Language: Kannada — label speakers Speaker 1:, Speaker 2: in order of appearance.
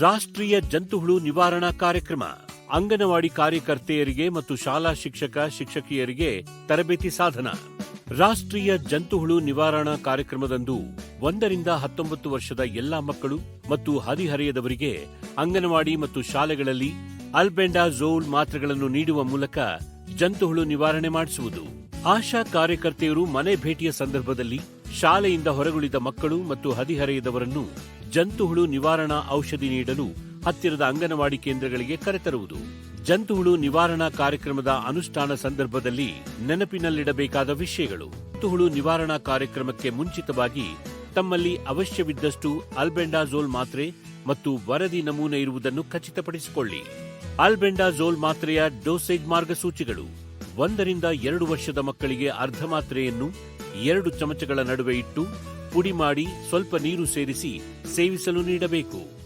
Speaker 1: ರಾಷ್ಟ್ರೀಯ ಜಂತುಹುಳು ನಿವಾರಣಾ ಕಾರ್ಯಕ್ರಮ. ಅಂಗನವಾಡಿ ಕಾರ್ಯಕರ್ತೆಯರಿಗೆ ಮತ್ತು ಶಾಲಾ ಶಿಕ್ಷಕ, ಶಿಕ್ಷಕಿಯರಿಗೆ ತರಬೇತಿ ಸಾಧನ. ರಾಷ್ಟ್ರೀಯ ಜಂತುಹುಳು ನಿವಾರಣಾ ಕಾರ್ಯಕ್ರಮದಂದು ಒಂದರಿಂದ ಹತ್ತೊಂಬತ್ತು ವರ್ಷದ ಎಲ್ಲಾ ಮಕ್ಕಳು ಮತ್ತು ಹದಿಹರೆಯದವರಿಗೆ ಅಂಗನವಾಡಿ ಮತ್ತು ಶಾಲೆಗಳಲ್ಲಿ ಅಲ್ಬೆಂಡಾಝೋಲ್ ಮಾತ್ರೆಗಳನ್ನು ನೀಡುವ ಮೂಲಕ ಜಂತುಹುಳು ನಿವಾರಣೆ ಮಾಡಿಸುವುದು. ಆಶಾ ಕಾರ್ಯಕರ್ತೆಯರು ಮನೆ ಭೇಟಿಯ ಸಂದರ್ಭದಲ್ಲಿ ಶಾಲೆಯಿಂದ ಹೊರಗುಳಿದ ಮಕ್ಕಳು ಮತ್ತು ಹದಿಹರೆಯದವರನ್ನು ಜಂತುಹುಳು ನಿವಾರಣಾ ಔಷಧಿ ನೀಡಲು ಹತ್ತಿರದ ಅಂಗನವಾಡಿ ಕೇಂದ್ರಗಳಿಗೆ ಕರೆತರುವುದು. ಜಂತುಹುಳು ನಿವಾರಣಾ ಕಾರ್ಯಕ್ರಮದ ಅನುಷ್ಠಾನ ಸಂದರ್ಭದಲ್ಲಿ ನೆನಪಿನಲ್ಲಿಡಬೇಕಾದ ವಿಷಯಗಳು. ಜಂತುಹುಳು ನಿವಾರಣಾ ಕಾರ್ಯಕ್ರಮಕ್ಕೆ ಮುಂಚಿತವಾಗಿ ತಮ್ಮಲ್ಲಿ ಅವಶ್ಯವಿದ್ದಷ್ಟು ಅಲ್ಬೆಂಡಾಜೋಲ್ ಮಾತ್ರೆ ಮತ್ತು ವರದಿ ನಮೂನೆ ಇರುವುದನ್ನು ಖಚಿತಪಡಿಸಿಕೊಳ್ಳಿ. ಆಲ್ಬೆಂಡಾಜೋಲ್ ಮಾತ್ರೆಯ ಡೋಸೇಜ್ ಮಾರ್ಗಸೂಚಿಗಳು. ಒಂದರಿಂದ ಎರಡು ವರ್ಷದ ಮಕ್ಕಳಿಗೆ ಅರ್ಧ ಮಾತ್ರೆಯನ್ನು ಎರಡು ಚಮಚಗಳ ನಡುವೆ ಇಟ್ಟು ಪುಡಿ ಮಾಡಿ ಸ್ವಲ್ಪ ನೀರು ಸೇರಿಸಿ ಸೇವಿಸಲು ನೀಡಬೇಕು.